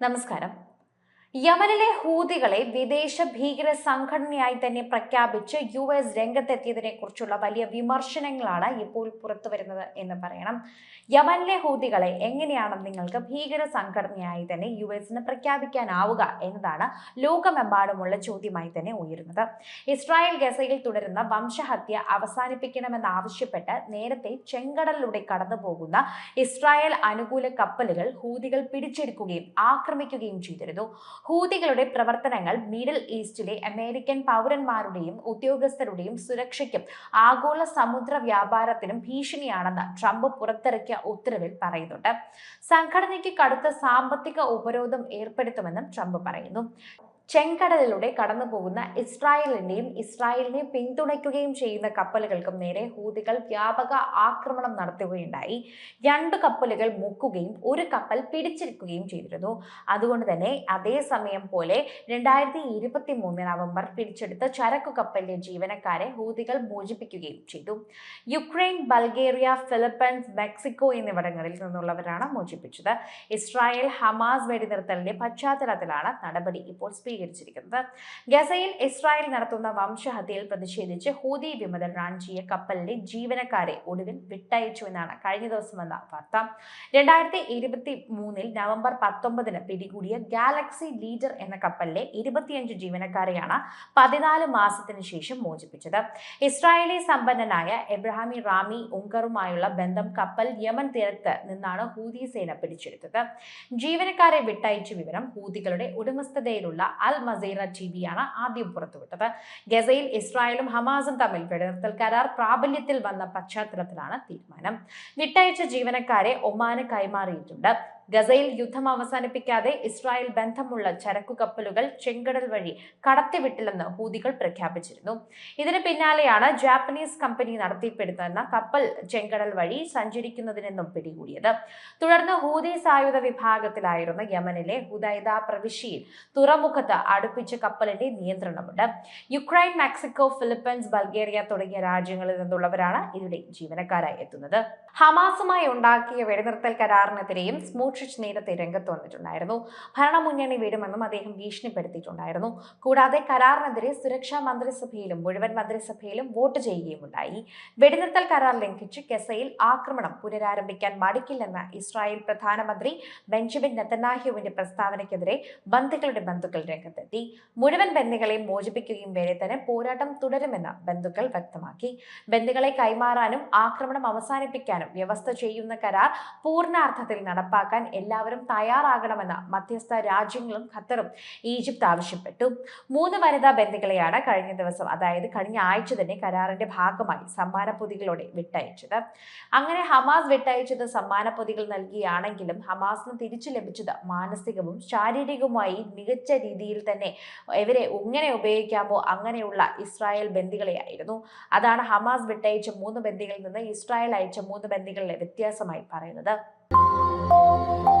നമസ്കാരം. യമനിലെ ഹൂതികളെ വിദേശ ഭീകര സംഘടനയായി തന്നെ പ്രഖ്യാപിച്ച് യു എസ് രംഗത്തെത്തിയതിനെ കുറിച്ചുള്ള വലിയ വിമർശനങ്ങളാണ് ഇപ്പോൾ പുറത്തു വരുന്നത് എന്ന് പറയണം. യമനിലെ ഹൂതികളെ എങ്ങനെയാണ് നിങ്ങൾക്ക് ഭീകര സംഘടനയായി തന്നെ യു എസിന് പ്രഖ്യാപിക്കാനാവുക എന്നതാണ് ലോകമെമ്പാടുമുള്ള ചോദ്യമായി തന്നെ ഉയരുന്നത്. ഇസ്രായേൽ ഗസയിൽ തുടരുന്ന വംശഹത്യ അവസാനിപ്പിക്കണമെന്നാവശ്യപ്പെട്ട് നേരത്തെ ചെങ്കടലിലൂടെ കടന്നു പോകുന്ന ഇസ്രായേൽ അനുകൂല കപ്പലുകൾ ഹൂതികൾ പിടിച്ചെടുക്കുകയും ആക്രമിക്കുകയും ചെയ്തിരുന്നു. ഹൂതികളുടെ പ്രവർത്തനങ്ങൾ മിഡിൽ ഈസ്റ്റിലെ അമേരിക്കൻ പൗരന്മാരുടെയും ഉദ്യോഗസ്ഥരുടെയും സുരക്ഷയ്ക്കും ആഗോള സമുദ്ര വ്യാപാരത്തിനും ഭീഷണിയാണെന്ന് ട്രംപ് പുറത്തിറക്കിയ ഉത്തരവിൽ പറയുന്നുണ്ട്. സംഘടനയ്ക്ക് കടുത്ത സാമ്പത്തിക ഉപരോധം ഏർപ്പെടുത്തുമെന്നും ട്രംപ് പറയുന്നു. ചെങ്കടലിലൂടെ കടന്നു പോകുന്ന ഇസ്രായേലിന്റെയും ഇസ്രായേലിനെ പിന്തുണയ്ക്കുകയും ചെയ്യുന്ന കപ്പലുകൾക്കും നേരെ ഹൂതികൾ വ്യാപക ആക്രമണം നടത്തുകയുണ്ടായി. രണ്ട് കപ്പലുകൾ മുക്കുകയും ഒരു കപ്പൽ പിടിച്ചെടുക്കുകയും ചെയ്തിരുന്നു. അതുകൊണ്ട് തന്നെ അതേസമയം പോലെ രണ്ടായിരത്തി ഇരുപത്തി മൂന്ന് നവംബർ പിടിച്ചെടുത്ത ചരക്കു കപ്പലിലെ ജീവനക്കാരെ ഹൂതികൾ മോചിപ്പിക്കുകയും ചെയ്തു. യുക്രൈൻ ബൾഗേറിയ ഫിലിപ്പൈൻസ് മെക്സിക്കോ എന്നിവിടങ്ങളിൽ നിന്നുള്ളവരാണ് മോചിപ്പിച്ചത്. ഇസ്രായേൽ ഹമാസ് വെടിനിർത്തലിന്റെ പശ്ചാത്തലത്തിലാണ് നടപടി ഇപ്പോൾ സ്വീകരിച്ചിരിക്കുന്നത് ഗസയിൽ ഇസ്രായേൽ നടത്തുന്ന വംശഹത്യയിൽ പ്രതിഷേധിച്ച് ഹൂദി വിമതൻ റാഞ്ചിയ കപ്പലിലെ ജീവനക്കാരെ ഒടുവിൽ വിട്ടയച്ചു എന്നാണ് കഴിഞ്ഞ ദിവസം വന്ന വാർത്ത. രണ്ടായിരത്തി ഇരുപത്തി മൂന്നിൽ നവംബർ പത്തൊമ്പതിന് പിടികൂടിയ ഗാലക്സി ലീഡർ എന്ന കപ്പലിലെ ഇരുപത്തിയഞ്ച് ജീവനക്കാരെയാണ് പതിനാല് മാസത്തിന് ശേഷം മോചിപ്പിച്ചത്. ഇസ്രായേലി സമ്പന്നനായ എബ്രഹാമി റാമി ഉങ്കറുമായുള്ള ബന്ധം കപ്പൽ യമൻ തീരത്ത് നിന്നാണ് ഹൂതി സേന പിടിച്ചെടുത്തത്. ജീവനക്കാരെ വിട്ടയച്ച വിവരം ഹൂതികളുടെ ഉടമസ്ഥതയിലുള്ള അൽ മസീറ ടി വിയാണ് ആദ്യം പുറത്തുവിട്ടത്. ഗസയിൽ ഇസ്രായേലും ഹമാസും തമ്മിൽ വെടിനിർത്തൽ കരാർ പ്രാബല്യത്തിൽ വന്ന പശ്ചാത്തലത്തിലാണ് തീരുമാനം. വിട്ടയച്ച ജീവനക്കാരെ ഒമാന് കൈമാറിയിട്ടുണ്ട്. ഗസയിൽ യുദ്ധം അവസാനിപ്പിക്കാതെ ഇസ്രായേൽ ബന്ധമുള്ള ചരക്കു കപ്പലുകൾ ചെങ്കടൽ വഴി കടത്തിവിട്ടില്ലെന്ന് ഹൂതികൾ പ്രഖ്യാപിച്ചിരുന്നു. ഇതിന് പിന്നാലെയാണ് ജാപ്പനീസ് കമ്പനി നടത്തിപ്പെടുത്തുന്ന കപ്പൽ ചെങ്കടൽ വഴി സഞ്ചരിക്കുന്നതിനെന്നും പിടികൂടിയത്. തുടർന്ന് ഹൂതി സായുധ വിഭാഗത്തിലായിരുന്ന യമനിലെ ഹുദൈദ പ്രവിശ്യയിൽ തുറമുഖത്ത് അടുപ്പിച്ച കപ്പലിന്റെ നിയന്ത്രണമുണ്ട്. യുക്രൈൻ മെക്സിക്കോ ഫിലിപ്പൈൻസ് ബൾഗേറിയ തുടങ്ങിയ രാജ്യങ്ങളിൽ നിന്നുള്ളവരാണ് ഇതിന്റെ ജീവനക്കാരായി എത്തുന്നത്. ഹമാസുമായി ഉണ്ടാക്കിയ വെടിനിർത്തൽ കരാറിനെതിരെയും സ്മൂട്രിച്ച് നേരത്തെ രംഗത്ത് വന്നിട്ടുണ്ടായിരുന്നു. ഭരണമുന്നണി വിടുമെന്നും അദ്ദേഹം ഭീഷണിപ്പെടുത്തിയിട്ടുണ്ടായിരുന്നു. കൂടാതെ കരാറിനെതിരെ സുരക്ഷാ മന്ത്രിസഭയിലും മുഴുവൻ മന്ത്രിസഭയിലും വോട്ട് ചെയ്യുകയും ഉണ്ടായി വെടിനിർത്തൽ കരാർ ലംഘിച്ച് കെസയിൽ ആക്രമണം പുനരാരംഭിക്കാൻ മടിക്കില്ലെന്ന ഇസ്രായേൽ പ്രധാനമന്ത്രി ബെഞ്ചമിൻ നെത്തനാഹ്യുവിന്റെ പ്രസ്താവനയ്ക്കെതിരെ ബന്ധുക്കളുടെ ബന്ധുക്കൾ രംഗത്തെത്തി. മുഴുവൻ ബന്ദികളെയും മോചിപ്പിക്കുകയും വരെ തന്നെ പോരാട്ടം തുടരുമെന്ന് ബന്ധുക്കൾ വ്യക്തമാക്കി. ബന്ദികളെ കൈമാറാനും ആക്രമണം അവസാനിപ്പിക്കാനും വ്യവസ്ഥ ചെയ്യുന്ന കരാർ പൂർണാർത്ഥത്തിൽ നടപ്പാക്കാൻ എല്ലാവരും തയ്യാറാകണമെന്ന് മധ്യസ്ഥ രാജ്യങ്ങളും ഖത്തറും ഈജിപ്ത് ആവശ്യപ്പെട്ടു. മൂന്ന് വനിതാ ബന്ധുക്കളെയാണ് കഴിഞ്ഞ ദിവസം അതായത് കഴിഞ്ഞ ആഴ്ച തന്നെ കരാറിന്റെ ഭാഗമായി സമ്മാന പൊതികളോടെ വിട്ടയച്ചത്. അങ്ങനെ ഹമാസ് വിട്ടയച്ചത് സമ്മാന പൊതികൾ നൽകിയാണെങ്കിലും ഹമാസിന് തിരിച്ചു ലഭിച്ചത് മാനസികവും ശാരീരികവുമായി മികച്ച രീതിയിൽ തന്നെ ഇവരെ എങ്ങനെ ഉപയോഗിക്കാമോ അങ്ങനെയുള്ള ഇസ്രായേൽ ബന്ദികളെയായിരുന്നു. അതാണ് ഹമാസ് വിട്ടയച്ച മൂന്ന് ബന്ദികളിൽ നിന്ന് ഇസ്രായേൽ അയച്ച മൂന്ന് ബന്ദികളിലെ വ്യത്യാസമായി പറയുന്നത്. Música